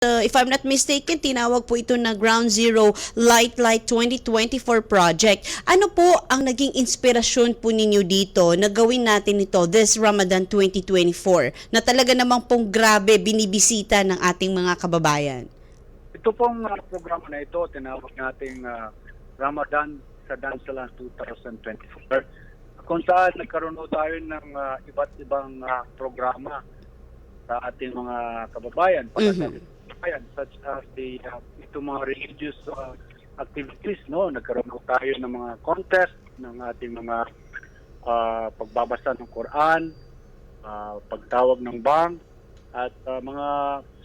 uh, if I'm not mistaken, tinawag po ito na Ground Zero Light Light 2024 project. Ano po ang naging inspirasyon po ninyo dito na gawin natin ito this Ramadan 2024 na talaga namang pong grabe binibisita ng ating mga kababayan? Ito pong uh, programa na ito, tinawag nating uh, Ramadan sa Dansalan 2024 kung saan nagkaroon tayo ng uh, iba't ibang uh, programa sa ating mga kababayan para sa Mhm. ating kababayan such as the uh, itong mga religious uh, activities no nagkaroon ho tayo ng mga contest ng ating mga uh, pagbabasa ng Quran uh, pagtawag ng bang at uh, mga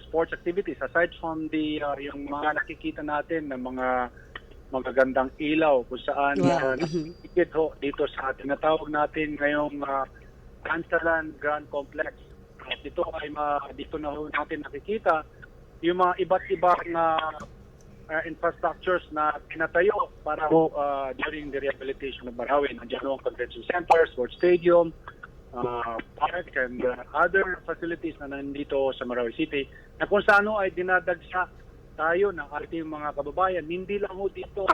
sports activities aside from the uh, yung mga nakikita natin ng mga magagandang ilaw kung saan Wow. uh, Mhm. nakikita ho dito sa tinatawag natin ngayong uh, Kansalan Grand Complex. At ito ay ma, dito na natin nakikita yung mga iba't ibang uh, uh, infrastructures na pinatayo para ho uh, during the rehabilitation of Barawin. Nandiyan ho ang convention center, sports stadium, uh, park and uh, other facilities na nandito sa Marawi City na kung saan ay dinadagsa tayo ng ating mga kababayan. Hindi lang ho dito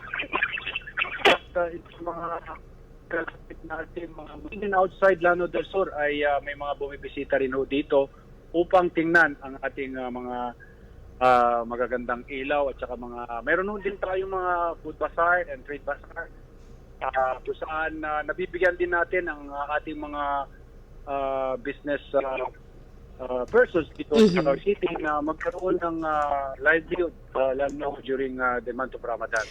at uh, mga kalapit natin mga even outside Lano del Sur ay uh, may mga bumibisita rin ho dito upang tingnan ang ating uh, mga uh, magagandang ilaw at saka mga meron ho din tayong mga food bazaar and trade bazaar uh, kung saan uh, nabibigyan din natin ang uh, ating mga uh, business uh, uh, persons dito Mhm. sa Davao City na magkaroon ng uh, livelihood uh, lalo during uh, the month of Ramadan.